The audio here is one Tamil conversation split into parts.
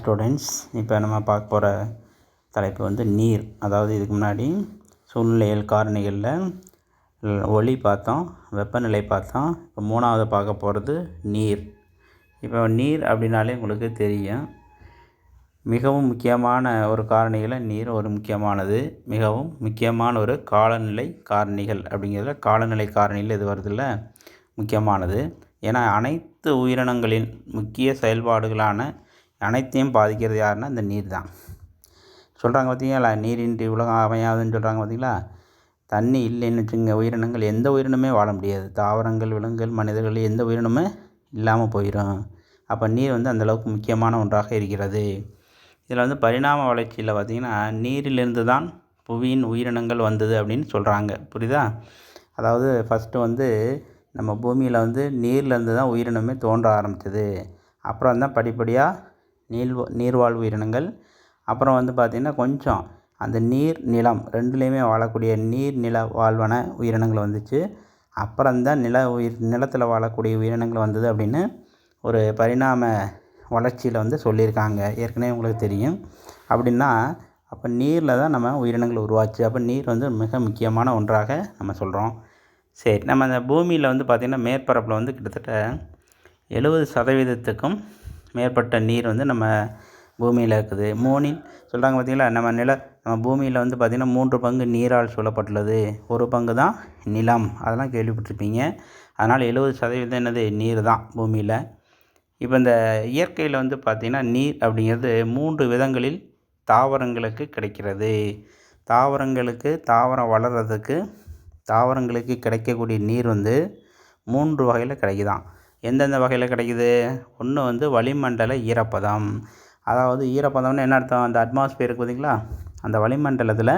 ஸ்டூடெண்ட்ஸ் இப்போ நம்ம பார்க்க போகிற தலைப்பு வந்து நீர். அதாவது இதுக்கு முன்னாடி சூழ்நிலையல் காரணிகளில் ஒளி பார்த்தோம் வெப்பநிலை பார்த்தோம். இப்போ மூணாவது பார்க்க போகிறது நீர். இப்போ நீர் அப்படின்னாலே உங்களுக்கு தெரியும். மிகவும் முக்கியமான ஒரு காரணிகளில் நீர் ஒரு முக்கியமானது. மிகவும் முக்கியமான ஒரு காலநிலை காரணிகள் அப்படிங்கிறதுல காலநிலை காரணிகள் இது வருதில்ல. முக்கியமானது. ஏன்னா அனைத்து உயிரினங்களின் முக்கிய செயல்பாடுகளான அனைத்தையும் பாதிக்கிறது யாருன்னா இந்த நீர் தான். சொல்கிறாங்க பார்த்தீங்களா நீரின்றி உலகம் அமையாதுன்னு சொல்கிறாங்க பார்த்தீங்களா தண்ணி இல்லைன்னு வச்சுங்க உயிரினங்கள் எந்த உயிரினமே வாழ முடியாது. தாவரங்கள் விலங்குகள் மனிதர்கள் எந்த உயிரினமே இல்லாமல் போயிடும் அப்போ நீர் வந்து அந்தளவுக்கு முக்கியமான ஒன்றாக இருக்கிறது. இதில் வந்து பரிணாம வளர்ச்சியில் பார்த்திங்கன்னா நீரிலிருந்து தான் புவியின் உயிரினங்கள் வந்தது அப்படின்னு சொல்கிறாங்க புரியுதா? அதாவது ஃபஸ்ட்டு வந்து நம்ம பூமியில் வந்து நீர்லேருந்து தான் உயிரினமே தோன்ற ஆரம்பிச்சது. அப்புறம் தான் படிப்படியாக நீர் நீர்வாழ் உயிரினங்கள் அப்புறம் வந்து பார்த்திங்கன்னா கொஞ்சம் அந்த நீர் நிலம் ரெண்டுலேயுமே வாழக்கூடிய நீர் நில வாழ்வன உயிரினங்கள் வந்துச்சு. அப்புறம்தான் நில உயிர் நிலத்தில் வாழக்கூடிய உயிரினங்கள் வந்தது அப்படின்னு ஒரு பரிணாம வளர்ச்சியில் வந்து சொல்லியிருக்காங்க. ஏற்கனவே உங்களுக்கு தெரியும். அப்படின்னா அப்போ நீரில் தான் நம்ம உயிரினங்கள் உருவாச்சு. அப்போ நீர் வந்து மிக முக்கியமான ஒன்றாக நம்ம சொல்கிறோம் சரி நம்ம அந்த பூமியில் வந்து பார்த்திங்கன்னா மேற்பரப்பில் வந்து கிட்டத்தட்ட எழுபது சதவீதத்துக்கும் மேற்பட்ட நீர் வந்து நம்ம பூமியில் இருக்குது. மூணில் சொல்கிறாங்க பார்த்தீங்களா நம்ம நில நம்ம பூமியில் வந்து பார்த்திங்கன்னா மூன்று பங்கு நீரால் சூழப்பட்டுள்ளது. ஒரு பங்கு தான் நிலம். அதெல்லாம் கேள்விப்பட்டிருப்பீங்க. அதனால் எழுபது சதவீதம் என்னது? நீர் தான் பூமியில். இப்போ இந்த இயற்கையில் வந்து பார்த்திங்கன்னா நீர் அப்படிங்கிறது மூன்று விதங்களில் தாவரங்களுக்கு கிடைக்கிறது. தாவரங்களுக்கு தாவரம் வளர்கிறதுக்கு தாவரங்களுக்கு கிடைக்கக்கூடிய நீர் வந்து மூன்று வகையில் கிடைக்குதாம் எந்தெந்த வகையில் கிடைக்குது? ஒன்று வந்து வளிமண்டல ஈரப்பதம். அதாவது ஈரப்பதம்னு என்ன அர்த்தம்? அந்த அட்மாஸ்பியர் இருக்குது பார்த்தீங்களா அந்த வளிமண்டலத்தில்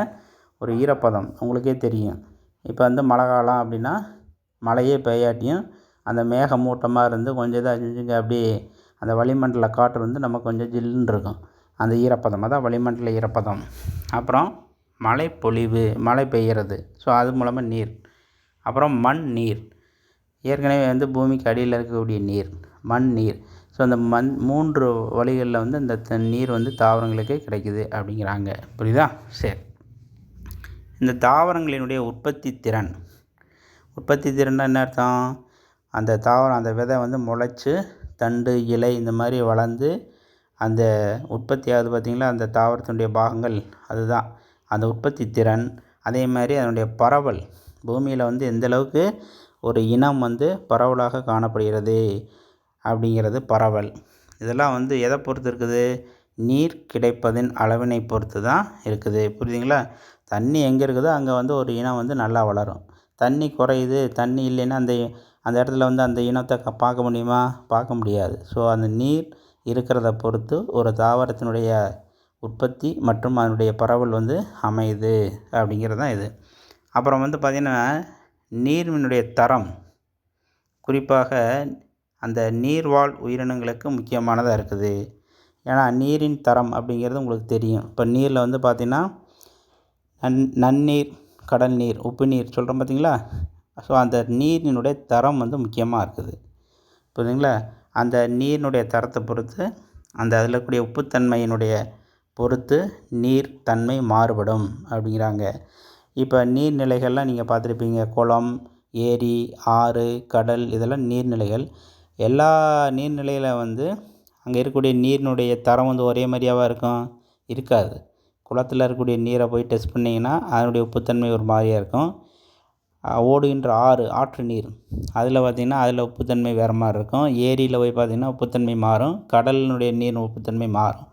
ஒரு ஈரப்பதம். உங்களுக்கே தெரியும். இப்போ வந்து மழை காலம் அப்படின்னா மழையே பெய்யாட்டியும் அந்த மேகமூட்டமாக இருந்து கொஞ்சம் இதாக செஞ்சுங்க அப்படியே அந்த வளிமண்டல காற்று வந்து நமக்கு கொஞ்சம் ஜில்லுன்னு இருக்கும். அந்த ஈரப்பதம். அதான் வளிமண்டல ஈரப்பதம். அப்புறம் மழை பொழிவு மழை பெய்கிறது ஸோ அது மூலமாக நீர். அப்புறம் மண் நீர். ஏற்கனவே வந்து பூமிக்கு அடியில் இருக்கக்கூடிய நீர் மண் நீர். ஸோ அந்த மண் மூன்று வழிகளில் வந்து இந்த நீர் வந்து தாவரங்களுக்கு கிடைக்குது அப்படிங்கிறாங்க. புரியுதா? சரி. இந்த தாவரங்களினுடைய உற்பத்தி திறன். உற்பத்தி திறன்னா என்ன அர்த்தம்? அந்த தாவரம் அந்த விதை வந்து முளைச்சி தண்டு இலை இந்த மாதிரி வளர்ந்து அந்த உற்பத்தி ஆகுது பார்த்திங்களா? அந்த தாவரத்தினுடைய பாகங்கள் அதுதான். அந்த உற்பத்தி திறன் அதே மாதிரி அதனுடைய பரவல். பூமியில் வந்து எந்தளவுக்கு ஒரு இனம் வந்து பரவலாக காணப்படுகிறது அப்படிங்கிறது பரவல். இதெல்லாம் வந்து எதை பொறுத்து இருக்குது? நீர் கிடைப்பதின் அளவினை பொறுத்து தான் இருக்குது. புரியுதுங்களா? தண்ணி எங்கே இருக்குதோ அங்கே வந்து ஒரு இனம் வந்து நல்லா வளரும். தண்ணி குறையுது தண்ணி இல்லைன்னா அந்த அந்த இடத்துல வந்து அந்த இனத்தை பார்க்க முடியுமா? பார்க்க முடியாது. ஸோ அந்த நீர் இருக்கிறத பொறுத்து ஒரு தாவரத்தினுடைய உற்பத்தி மற்றும் அதனுடைய பரவல் வந்து அமையுது அப்படிங்கிறது தான் இது. அப்புறம் வந்து பார்த்திங்கன்னா நீரினுடைய தரம் குறிப்பாக அந்த நீர்வாழ் உயிரினங்களுக்கு முக்கியமானதாக இருக்குது. ஏன்னா நீரின் தரம் அப்படிங்கிறது உங்களுக்கு தெரியும். இப்போ நீரில் வந்து பார்த்திங்கன்னா நன் நன்னீர் கடல் நீர் உப்பு நீர் சொல்கிறோம் பார்த்தீங்களா ஸோ அந்த நீரினுடைய தரம் வந்து முக்கியமாக இருக்குது. புரியுதுங்களா? அந்த நீரினுடைய தரத்தை பொறுத்து அந்த அதில் இருக்கக்கூடிய உப்புத்தன்மையினுடைய பொறுத்து நீர் தன்மை மாறுபடும் அப்படிங்கிறாங்க. இப்போ நீர்நிலைகள்லாம் நீங்கள் பார்த்துருப்பீங்க. குளம் ஏரி ஆறு கடல் இதெல்லாம் நீர்நிலைகள். எல்லா நீர்நிலையில் வந்து அங்கே இருக்கக்கூடிய நீரினுடைய தரம் வந்து ஒரே மாதிரியாவா இருக்கும்? இருக்காது. குளத்தில் இருக்கக்கூடிய நீரை போய் டெஸ்ட் பண்ணிங்கன்னா அதனுடைய உப்புத்தன்மை ஒரு மாதிரியாக இருக்கும். ஓடுகின்ற ஆறு ஆற்று நீர். அதில் பார்த்திங்கன்னா அதில் உப்புத்தன்மை வேறு மாதிரி இருக்கும். ஏரியில் போய் பார்த்திங்கன்னா உப்புத்தன்மை மாறும். கடலினுடைய நீர் உப்புத்தன்மை மாறும்.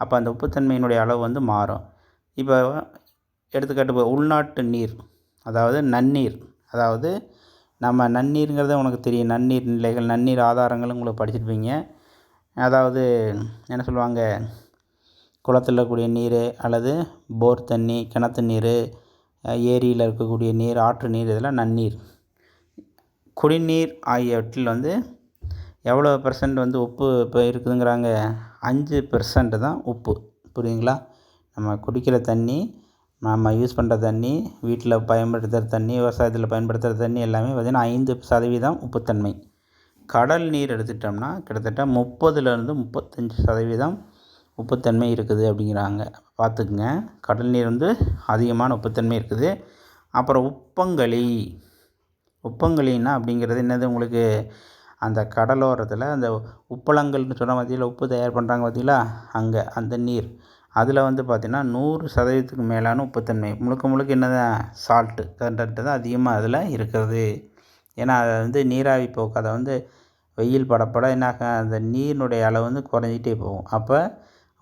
அப்போ அந்த உப்புத்தன்மையினுடைய அளவு வந்து மாறும். இப்போ எடுத்துக்காட்டு உள்நாட்டு நீர் அதாவது நன்னீர். அதாவது நம்ம நன்னீருங்கிறது உனக்கு தெரியும். நன்னீர் நிலைகள் நன்னீர் ஆதாரங்களும் உங்களுக்கு படிச்சிருப்பீங்க. அதாவது என்ன சொல்லுவாங்க? குளத்தில் இருக்கக்கூடிய நீர் அல்லது போர் தண்ணி கிணத்து நீர் ஏரியில் இருக்கக்கூடிய நீர் ஆற்று நீர் இதெல்லாம் நன்னீர். குடிநீர் ஆகியவற்றில் வந்து எவ்வளோ பெர்சன்ட் வந்து உப்பு இப்போ இருக்குதுங்கிறாங்க? அஞ்சு பெர்சன்ட் தான் உப்பு. புரியுதுங்களா? நம்ம குடிக்கிற தண்ணி நம்ம யூஸ் பண்ணுற தண்ணி வீட்டில் பயன்படுத்துகிற தண்ணி விவசாயத்தில் பயன்படுத்துகிற தண்ணி எல்லாமே பார்த்திங்கன்னா ஐந்து சதவீதம் உப்புத்தன்மை. கடல் நீர் எடுத்துட்டோம்னா கிட்டத்தட்ட முப்பதுலேருந்து முப்பத்தஞ்சு சதவீதம் உப்புத்தன்மை இருக்குது அப்படிங்கிறாங்க. பார்த்துக்குங்க கடல் நீர் வந்து அதிகமான உப்புத்தன்மை இருக்குது. அப்புறம் உப்பங்களி. உப்பங்களின்னா அப்படிங்கிறது என்னது உங்களுக்கு? அந்த கடலோரத்தில் அந்த உப்பளங்கள்னு சொன்ன மத்தியில் உப்பு தயார் பண்ணுறாங்க பார்த்தீங்களா அங்கே அந்த நீர். அதில் வந்து பார்த்திங்கன்னா நூறு சதவீதத்துக்கு மேலான உப்புத்தன்மை. முழுக்க முழுக்க என்னதான் சால்ட்டு கண்டன்ட்டு தான் அதிகமாக அதில் இருக்கிறது. ஏன்னா அதை வந்து நீராவி போக்கு. அதை வந்து வெயில் படப்பட என்ன அந்த நீரினுடைய அளவு வந்து குறைஞ்சிட்டே போகும். அப்போ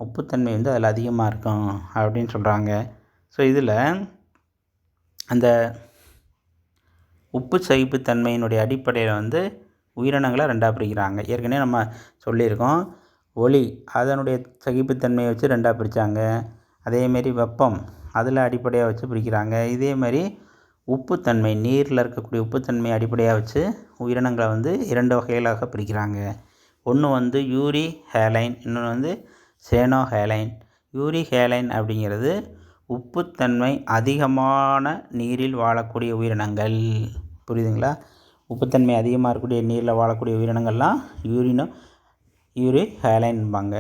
உப்புத்தன்மை வந்து அதில் அதிகமாக இருக்கும் அப்படின்னு சொல்கிறாங்க. ஸோ இதில் அந்த உப்பு சகிப்புத்தன்மையினுடைய அடிப்படையில் வந்து உயிரினங்களை ரெண்டாக பிரிக்கிறாங்க. ஏற்கனவே நம்ம சொல்லியிருக்கோம். ஒளி அதனுடைய சகிப்புத்தன்மையை வச்சு ரெண்டாக பிரித்தாங்க அதேமாரி வெப்பம் அதில் அடிப்படையாக வச்சு பிரிக்கிறாங்க. இதேமாரி உப்புத்தன்மை நீரில் இருக்கக்கூடிய உப்புத்தன்மையை அடிப்படையாக வச்சு உயிரினங்களை வந்து இரண்டு வகைகளாக பிரிக்கிறாங்க. ஒன்று வந்து யூரி ஹேலைன் இன்னொன்று வந்து சேனோ ஹேலைன் யூரி ஹேலைன் அப்படிங்கிறது உப்புத்தன்மை அதிகமான நீரில் வாழக்கூடிய உயிரினங்கள். புரியுதுங்களா? உப்புத்தன்மை அதிகமாக இருக்கக்கூடிய நீரில் வாழக்கூடிய உயிரினங்கள்லாம் யூரினோ யூரி ஹேலைன்பாங்க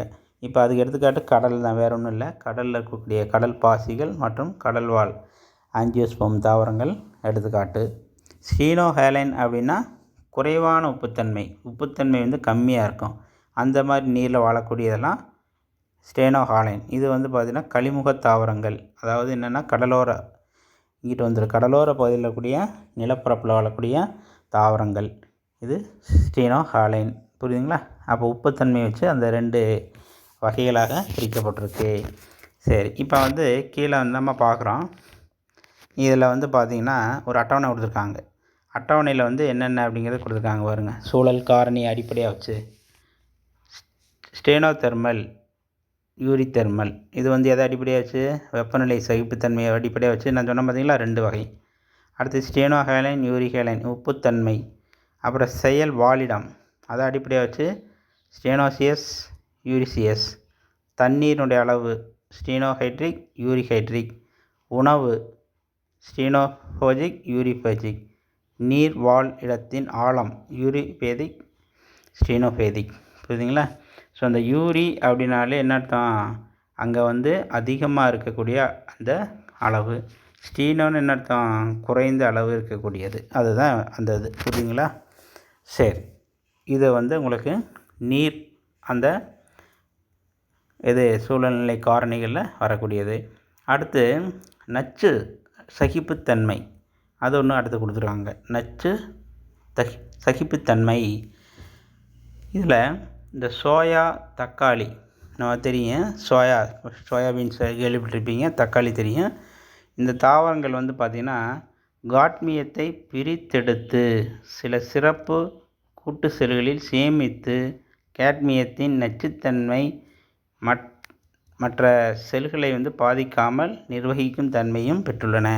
இப்போ அதுக்கு எடுத்துக்காட்டு கடல் தான் வேறு ஒன்றும் இல்லை. கடலில் இருக்கக்கூடிய கடல் பாசிகள் மற்றும் கடல் வாழ் ஆஞ்சியோஸ்போம் தாவரங்கள் எடுத்துக்காட்டு. ஸ்டீனோ ஹேலைன் அப்படின்னா குறைவான உப்புத்தன்மை. உப்புத்தன்மை வந்து கம்மியாக இருக்கும். அந்த மாதிரி நீரில் வாழக்கூடியதெல்லாம் ஸ்டேனோஹாலைன் இது வந்து பார்த்திங்கன்னா கழிமுக தாவரங்கள். அதாவது என்னென்னா கடலோர இங்கிட்டு வந்துடும் கடலோர பகுதியில் இருக்கக்கூடிய நிலப்பரப்பில் வாழக்கூடிய தாவரங்கள். இது ஸ்டீனோ ஹாலைன். புரியுதுங்களா? அப்போ உப்புத்தன்மையை வச்சு அந்த ரெண்டு வகைகளாக பிரிக்கப்பட்டிருக்கு. சரி இப்போ வந்து கீழே வந்து நம்ம பார்க்குறோம். இதில் வந்து பார்த்திங்கன்னா ஒரு அட்டவணை கொடுத்துருக்காங்க. அட்டவணையில் வந்து என்னென்ன அப்படிங்கிறத கொடுத்துருக்காங்க பாருங்கள் சூழல் காரணி அடிப்படையாக வச்சு. ஸ்டேனோ தெர்மல் யூரி தெர்மல் இது வந்து எதை அடிப்படையாக வச்சு? வெப்பநிலை சகிப்புத்தன்மையை அடிப்படையாக வச்சு. நான் சொன்ன பார்த்திங்களா ரெண்டு வகை. அடுத்து ஸ்டேனோ ஹேலைன் யூரி ஹேலைன் உப்புத்தன்மை. அப்புறம் செயல் வாலிடம். அதை அடிப்படையாக வச்சு ஸ்டீனோசியஸ் யூரிசியஸ். தண்ணீரினுடைய அளவு ஸ்டீனோஹைட்ரிக் யூரிஹைட்ரிக். உணவு ஸ்டீனோஹோஜிக் யூரிஃபோஜிக் நீர் வாழ் இடத்தின் ஆழம் யூரிபேதிக் ஸ்டீனோபேதிக். புரியுதுங்களா? ஸோ அந்த யூரி அப்படின்னாலே என்ன அர்த்தம்? அங்கே வந்து அதிகமாக இருக்கக்கூடிய அந்த அளவு. ஸ்டீனோன்னு என்ன அர்த்தம்? குறைந்த அளவு இருக்கக்கூடியது. அதுதான் அந்த இது. புரியுதுங்களா? சரி. இதை வந்து உங்களுக்கு நீர் அந்த இது சூழ்நிலை காரணிகளில் வரக்கூடியது. அடுத்து நச்சு சகிப்புத்தன்மை. அது ஒன்று அடுத்து கொடுத்துருக்காங்க. நச்சு தகி சகிப்புத்தன்மை. இதில் இந்த சோயா தக்காளி நம்ம தெரியும் சோயா சோயாபீன்ஸ் கேள்விப்பட்டிருப்பீங்க தக்காளி தெரியும். இந்த தாவரங்கள் வந்து பார்த்திங்கன்னா காட்மியத்தை பிரித்தெடுத்து சில சிறப்பு கூட்டு செல்களில் சேமித்து கேட்மியத்தின் நச்சுத்தன்மை மற் மற்ற செல்களை வந்து பாதிக்காமல் நிர்வகிக்கும் தன்மையும் பெற்றுள்ளன.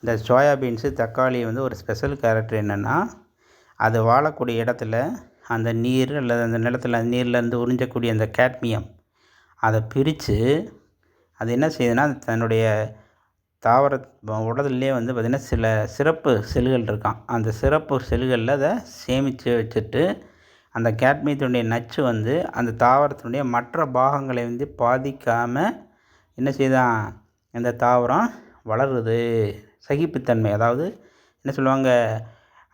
இந்த சோயாபீன்ஸு தக்காளி வந்து ஒரு ஸ்பெஷல் கேரக்டர் என்னென்னா அது வாழக்கூடிய இடத்துல அந்த நீர் அல்லது அந்த நிலத்தில் நீர்லேருந்து உறிஞ்சக்கூடிய அந்த கேட்மியம் அதை பிரித்து அது என்ன செய்யுதுன்னா தன்னுடைய தாவர உடல்லே வந்து பார்த்திங்கன்னா சில சிறப்பு செல்கள் இருக்கான் அந்த சிறப்பு செல்களில் அதை சேமித்து வச்சுட்டு அந்த கேட்மியத்தினுடைய நச்சு வந்து அந்த தாவரத்தினுடைய மற்ற பாகங்களை வந்து பாதிக்காமல் என்ன செய்தான் இந்த தாவரம் வளருது. சகிப்புத்தன்மை அதாவது என்ன சொல்லுவாங்க?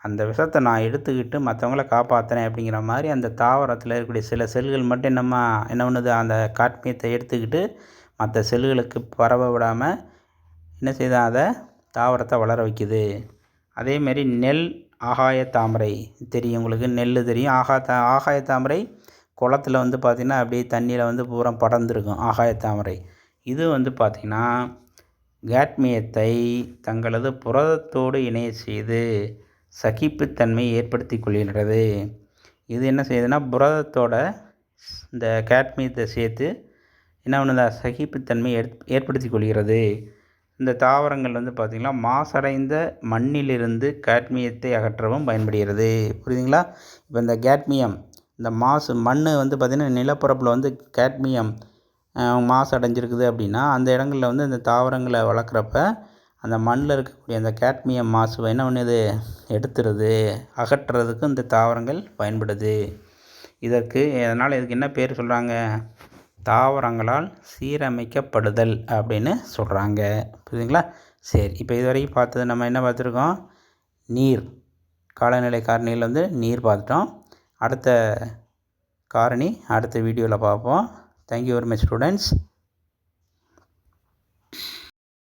அந்த விஷத்தை நான் எடுத்துக்கிட்டு மற்றவங்கள காப்பாற்றினேன் அப்படிங்கிற மாதிரி அந்த தாவரத்தில் இருக்கக்கூடிய சில செல்கள் மட்டும் என்னம்மா என்ன பண்ணுது? அந்த காட்மியத்தை எடுத்துக்கிட்டு மற்ற செல்களுக்கு பரவ விடாமல் என்ன செய்தான் அதை தாவரத்தை வளர வைக்குது. அதேமாரி நெல் ஆகாய தாமரை தெரியும் உங்களுக்கு நெல் தெரியும். ஆகா தா ஆகாய தாமரை குளத்துல வந்து பார்த்திங்கன்னா அப்படியே தண்ணியில் வந்து பூரா படர்ந்துருக்கும் ஆகாய தாமரை. இது வந்து பார்த்திங்கன்னா கேட்மியத்தை தங்களது புரதத்தோடு இணைய செய்து சகிப்புத்தன்மை ஏற்படுத்தி கொள்கின்றது. இது என்ன செய்யுதுன்னா புரதத்தோட இந்த கேட்மியத்தை சேர்த்து என்ன பண்ணுதா? சகிப்புத்தன்மை ஏற்படுத்தி கொள்கிறது. இந்த தாவரங்கள் வந்து பார்த்திங்கன்னா மாசடைந்த மண்ணிலிருந்து கேட்மியத்தை அகற்றவும் பயன்படுகிறது. புரியுதுங்களா? இப்போ இந்த கேட்மியம் இந்த மாசு மண் வந்து பார்த்திங்கன்னா நிலப்பரப்பில் வந்து கேட்மியம் மாசு அடைஞ்சிருக்குது அப்படின்னா அந்த இடங்களில் வந்து இந்த தாவரங்களை வளர்க்குறப்ப அந்த மண்ணில் இருக்கக்கூடிய அந்த கேட்மியம் மாசு என்ன பண்ணுது? எடுத்துருது. அகற்றுறதுக்கு இந்த தாவரங்கள் பயன்படுது. இதற்கு அதனால் இதுக்கு என்ன பேர் சொல்கிறாங்க தாவரங்களால் சீரமைக்கப்படுதல் அப்படின்னு சொல்கிறாங்க புரியுதுங்களா? சரி இப்போ இது வரைக்கும் பார்த்தது நம்ம என்ன பார்த்துருக்கோம்? நீர். காலநிலை காரணியில் வந்து நீர் பார்த்துட்டோம். அடுத்த காரணி அடுத்த வீடியோவில் பார்ப்போம். Thank you very much students